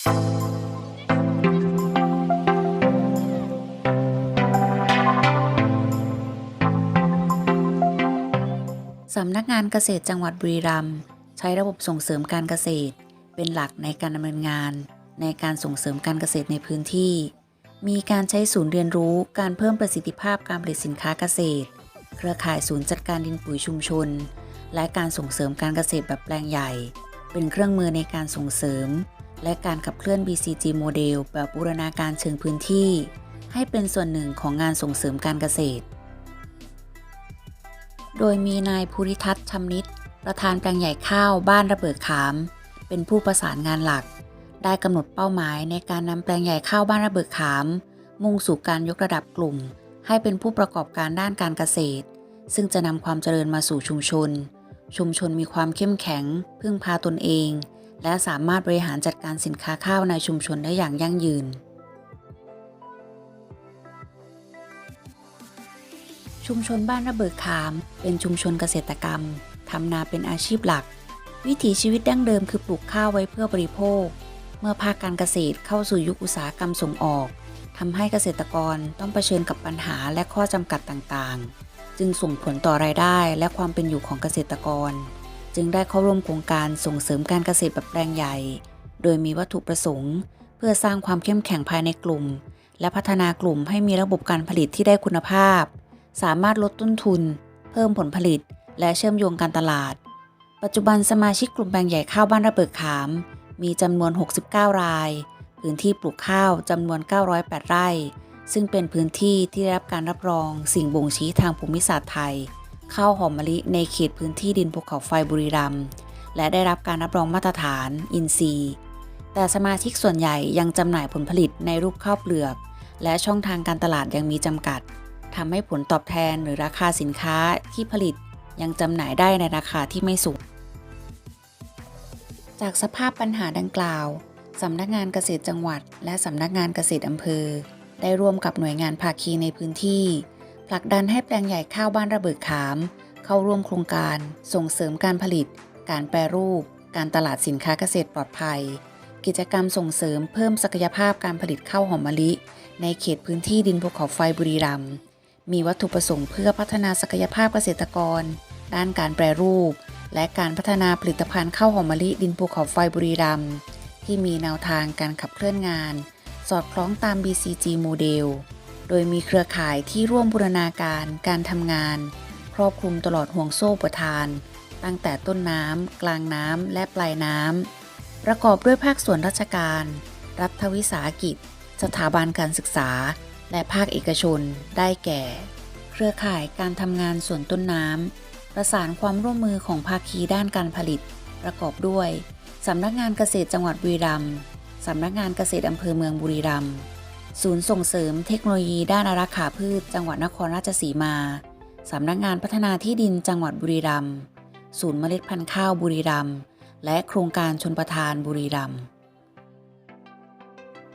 สำนักงานเกษตรจังหวัดบุรีรัมย์ใช้ระบบส่งเสริมการเกษตร เป็นหลักในการดำเนินงาน ในการส่งเสริมการเกษตรในพื้นที่ มีการใช้ศูนย์เรียนรู้การเพิ่มประสิทธิภาพการผลิตสินค้าเกษตร เครือข่ายศูนย์จัดการดินปุ๋ยชุมชน และการส่งเสริมการเกษตรแบบแปลงใหญ่ เป็นเครื่องมือในการส่งเสริม และการขับเคลื่อน BCG โมเดลแบบบูรณาการเชิงพื้นที่ ให้เป็นส่วนหนึ่งของงานส่งเสริมการเกษตร โดยมีนายภูริทัศน์ชำนิดประธานแปลงใหญ่ข้าวบ้านระเบิดขาม เป็นผู้ประสานงานหลัก ได้กำหนดเป้าหมายในการนำแปลงใหญ่ข้าวบ้านระเบิดขาม มุ่งสู่การยกระดับกลุ่ม ให้เป็นผู้ประกอบการด้านการเกษตร ซึ่งจะนำความเจริญมาสู่ชุมชน ชุมชนมีความเข้มแข็ง พึ่งพาตนเอง และสามารถบริหารจัดการสินค้าข้าวในชุมชนได้อย่างยั่งยืน ชุมชนบ้านระเบิดขาม เป็นชุมชนเกษตรกรรมทำนาเป็นอาชีพหลัก วิถีชีวิตดั้งเดิมคือปลูกข้าวไว้เพื่อบริโภค เมื่อภาคการเกษตรเข้าสู่ยุคอุตสาหกรรมส่งออกทำให้เกษตรกรต้องเผชิญกับปัญหาและข้อจำกัดต่างๆ จึงส่งผลต่อรายได้และความเป็นอยู่ของเกษตรกร จึงได้เข้าร่วมโครงการส่งเสริมการเกษตรแบบแปลงใหญ่ โดยมีวัตถุประสงค์ เพื่อสร้างความเข้มแข็งภายในกลุ่ม และพัฒนากลุ่มให้มีระบบการผลิตที่ได้คุณภาพ สามารถลดต้นทุน เพิ่มผลผลิต และเชื่อมโยงการตลาด ปัจจุบันสมาชิกกลุ่มแปลงใหญ่ข้าวบ้านระเบิดขาม มีจำนวน 69 ราย พื้นที่ปลูกข้าวจำนวน 908 ไร่ ซึ่งเป็นพื้นที่ที่ได้รับการรับรองสิ่งบ่งชี้ทางภูมิศาสตร์ไทย ข้าวหอมมะลิในเขตพื้นที่ดินภูเขาไฟบุรีรัมย์และได้รับการรับรองมาตรฐานอินซีย์ แต่สมาชิกส่วนใหญ่ยังจำหน่ายผลผลิตในรูปข้าวเปลือก และช่องทางการตลาดยังมีจำกัดทำให้ผลตอบแทนหรือราคาสินค้าที่ผลิตยังจำหน่ายได้ในราคาที่ไม่สูง จากสภาพปัญหาดังกล่าวสำนักงานเกษตรจังหวัด และสำนักงานเกษตรอำเภอ ได้ร่วมกับหน่วยงานภาคีในพื้นที่ ผลักดันให้แปลงใหญ่ข้าวบ้านระเบิดขาม เข้าร่วมโครงการ ส่งเสริมการผลิต การแปรรูป การตลาดสินค้าเกษตรปลอดภัย กิจกรรมส่งเสริมเพิ่มศักยภาพการผลิตข้าวหอมมะลิ ในเขตพื้นที่ดินภูเขาไฟบุรีรัมย์มีวัตถุประสงค์เพื่อพัฒนาศักยภาพเกษตรกร ด้านการแปรรูป และการพัฒนาผลิตภัณฑ์ข้าวหอมมะลิดินภูเขาไฟบุรีรัมย์ที่มีแนวทางการขับเคลื่อนงาน สอดคล้องตาม BCG โมเดล โดยมีเครือข่ายที่ร่วมบูรณาการการทำงาน ครอบคลุมตลอดห่วงโซ่ประทาน ตั้งแต่ต้นน้ำ กลางน้ำ และปลายน้ำ ประกอบด้วยภาคส่วนราชการ รัฐวิสาหกิจ สถาบันการศึกษา และภาคเอกชน ได้แก่ เครือข่ายการทำงานส่วนต้นน้ำ ประสานความร่วมมือของภาคีด้านการผลิต ประกอบด้วยสำนักงานเกษตรจังหวัดบุรีรัมย์สำนักงานเกษตรอำเภอเมืองบุรีรัมย์ ศูนย์ส่งเสริมเทคโนโลยีด้านอารักขาพืช จังหวัดนครราชสีมา สำนักงานพัฒนาที่ดินจังหวัดบุรีรัมย์ ศูนย์เมล็ดพันธุ์ข้าวบุรีรัมย์ และโครงการชนประทานบุรีรัมย์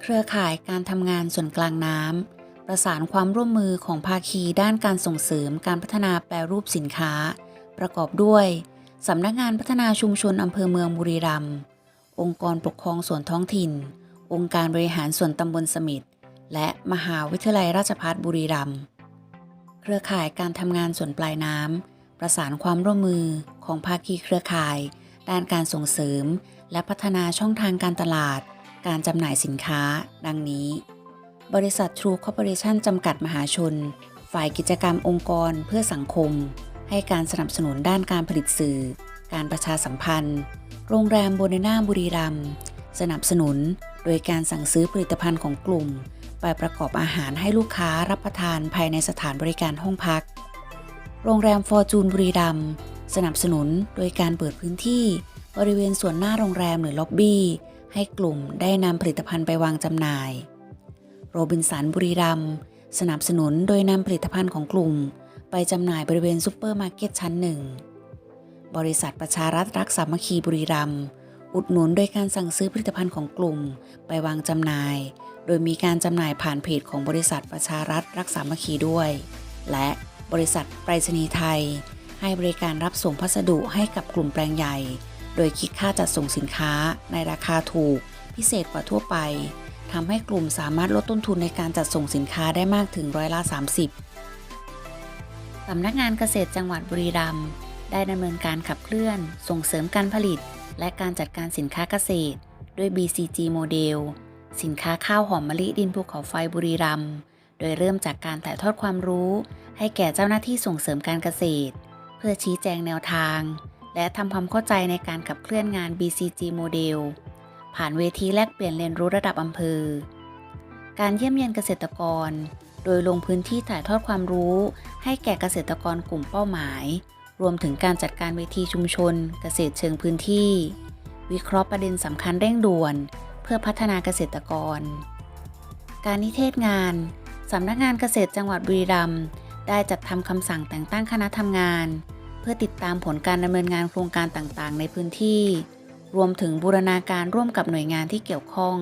เครือข่ายการทำงานส่วนกลางน้ำ ประสานความร่วมมือของภาคีด้านการส่งเสริมการพัฒนาแปรรูปสินค้า ประกอบด้วยสำนักงานพัฒนาชุมชนอำเภอเมืองบุรีรัมย์ องค์กรปกครองส่วนท้องถิ่น องค์การบริหารส่วนตำบลสมิทธ และมหาวิทยาลัยราชภัฏบุรีรัมย์เครือข่ายการทำงานส่วนปลายน้ำประสานความร่วมมือของภาคีเครือข่าย ด้านการส่งเสริม และพัฒนาช่องทางการตลาด การจำหน่ายสินค้า ดังนี้ บริษัท True Corporation จำกัดมหาชน ฝ่ายกิจกรรมองค์กรเพื่อสังคม ให้การสนับสนุนด้านการผลิตสื่อ การประชาสัมพันธ์ โรงแรมโบเนนาบุรีรัมย์ สนับสนุนโดยการสั่งซื้อผลิตภัณฑ์ของกลุ่ม ไปประกอบอาหารให้ลูกค้ารับประทานภายในสถานบริการห้องพัก โรงแรมฟอร์จูนบุรีรัมย์สนับสนุนโดยการเปิดพื้นที่ บริเวณส่วนหน้าโรงแรมหรือล็อบบี้ ให้กลุ่มได้นำผลิตภัณฑ์ไปวางจำหน่าย โรบินสันบุรีรัมย์สนับสนุนโดยนำผลิตภัณฑ์ของกลุ่ม ไปจำหน่ายบริเวณซูเปอร์มาร์เก็ตชั้นหนึ่งบริษัทประชารัฐรักสามัคคีบุรีรัมย์ อุดหนุนโดยการสั่งซื้อผลิตภัณฑ์ของกลุ่ม ไปวางจำหน่าย โดยมีการจำหน่ายผ่านเพจของบริษัทประชารัฐรักสามัคคีด้วย และบริษัทไปรษณีย์ไทย ให้บริการรับส่งพัสดุให้กับกลุ่มแปลงใหญ่ โดยคิดค่าจัดส่งสินค้าในราคาถูก พิเศษกว่าทั่วไปทำให้กลุ่มสามารถลดต้นทุนในการจัดส่งสินค้าได้มากถึงร้อยละ 30สำนักงานเกษตรจังหวัดบุรีรัมย์ได้ดำเนินการขับเคลื่อน ส่งเสริมการผลิต และการจัดการสินค้าเกษตร ด้วย BCG โมเดล สินค้าข้าวหอมมะลิดินภูเขาไฟบุรีรัมย์โดยเริ่มจากการถ่ายทอดความรู้ ให้แก่เจ้าหน้าที่ส่งเสริมการเกษตร เพื่อชี้แจงแนวทาง และทำความเข้าใจในการขับเคลื่อนงาน BCG โมเดล ผ่านเวทีแลกเปลี่ยนเรียนรู้ระดับอำเภอ การเยี่ยมเยียนเกษตรกร โดยลงพื้นที่ถ่ายทอดความรู้ ให้แก่เกษตรกรกลุ่มเป้าหมาย รวมถึงการจัดการเวทีชุมชน เกษตรเชิงพื้นที่ วิเคราะห์ประเด็นสำคัญเร่งด่วน เพื่อพัฒนาเกษตรกร การนิเทศงานสำนักงานเกษตรจังหวัดบุรีรัมย์ได้จัดทำคำสั่งแต่งตั้งคณะทำงาน เพื่อติดตามผลการดำเนินงานโครงการต่างๆ ในพื้นที่ รวมถึงบูรณาการร่วมกับหน่วยงานที่เกี่ยวข้อง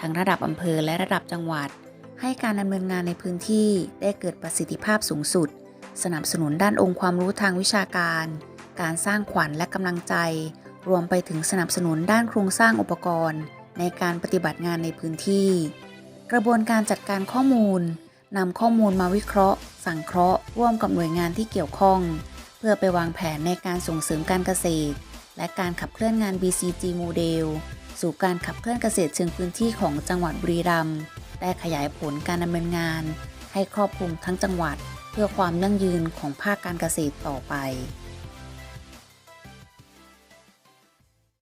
ทั้งระดับอำเภอและระดับจังหวัด ให้การดำเนินงานในพื้นที่ได้เกิดประสิทธิภาพสูงสุด สนับสนุนด้านองค์ความรู้ทางวิชาการ การสร้างขวัญและกำลังใจ รวมไปถึงสนับสนุนด้านโครงสร้างอุปกรณ์ ในการปฏิบัติงานในพื้นที่ กระบวนการจัดการข้อมูลนำข้อมูลมาวิเคราะห์ สังเคราะห์ ร่วมกับหน่วยงานที่เกี่ยวข้อง เพื่อไปวางแผนในการส่งเสริมการเกษตร และการขับเคลื่อนงาน BCG โมเดลสู่การขับเคลื่อนเกษตรเชิงพื้นที่ของจังหวัดบุรีรัมย์ได้ขยายผลการดำเนินงาน ให้ครอบคลุมทั้งจังหวัด พื่อความยั่งยืนของภาคการเกษตรต่อไป